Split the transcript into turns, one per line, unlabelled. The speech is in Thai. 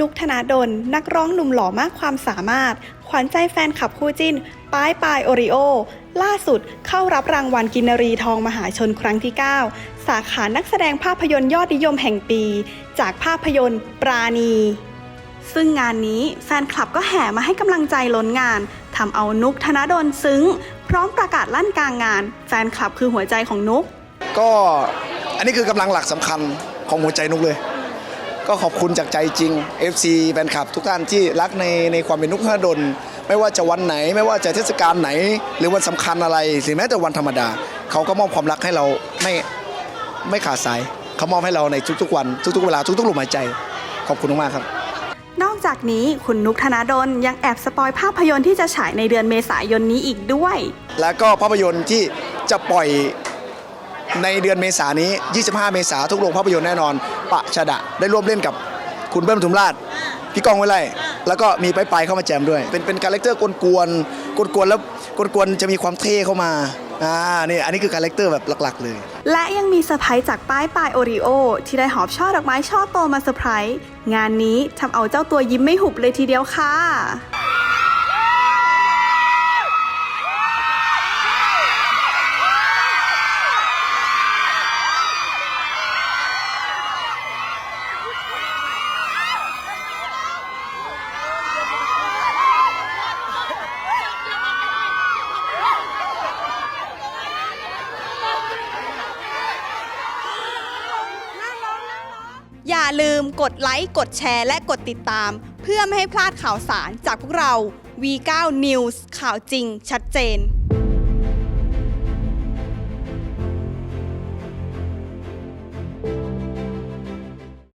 นุกธนาดล นักร้องหนุ่มหล่อมากความสามารถ ขวัญใจแฟนคลับคู่จิ้น ป้ายปายโอริโอ ล่าสุดเข้ารับรางวัลกินรีทองมหาชนครั้งที่ 9 สาขานักแสดงภาพยนตร์ยอดนิยมแห่งปี จากภาพยนตร์ปราณี ซึ่งงานนี้แฟนคลับก็แห่มาให้กำลังใจล้นงานทำเอานุกธนาดลซึ้ง พร้อมประกาศลั่นกลางงาน แฟนคลับคือหัวใจของนุก
ก็อันนี้คือกำลังหลักสำคัญของหัวใจนุกเลย ก็ขอบคุณจากใจจริง FC แฟนคลับทุกท่านที่รักในในความเป็นนุกธนดลไม่ว่าจะวันไหน ไม่ว่าจะเทศกาลไหน หรือวันสำคัญอะไรหรือแม้แต่วันธรรมดา เขาก็มอบความรักให้เราไม่ไม่ขาดสาย เขามอบให้เราในทุกๆวัน ทุกๆเวลาทุกๆลมหายใจ ขอบคุณมากๆครับ
นอกจากนี้คุณนุกธนาดลยังแอบสปอยภาพยนตร์ที่จะฉายในเดือนเมษายนนี้อีกด้วย
แล้วก็ภาพยนตร์ที่จะปล่อย ในเดือนเมษายนนี้ 25 เมษายนทุกโรงภาพยนตร์แน่นอน ปะชะดะ ได้ร่วมเล่นกับคุณเบิ้มทุมราช พี่ก้องไว้ไล่แล้วก็มีไปไปเข้ามาแจมด้วย เป็นเป็นคาแรคเตอร์กวนกวนกวนกวนๆแล้วกวนกวนๆจะมีความเท่เข้ามาอ่านี่อันนี้คือคาแรคเตอร์แบบหลักๆ เลย
และยังมีเซอร์ไพรส์จากป้ายปายโอริโอที่ได้หอบช่อดอกไม้ช่อโตมาเซอร์ไพรส์งานนี้ทำเอาเจ้าตัวยิ้มไม่หุบเลยทีเดียวค่ะ ลืมกดไลค์ กดแชร์ และกดติดตาม เพื่อไม่ให้พลาดข่าวสารจากพวกเรา V9 News ข่าวจริงชัดเจน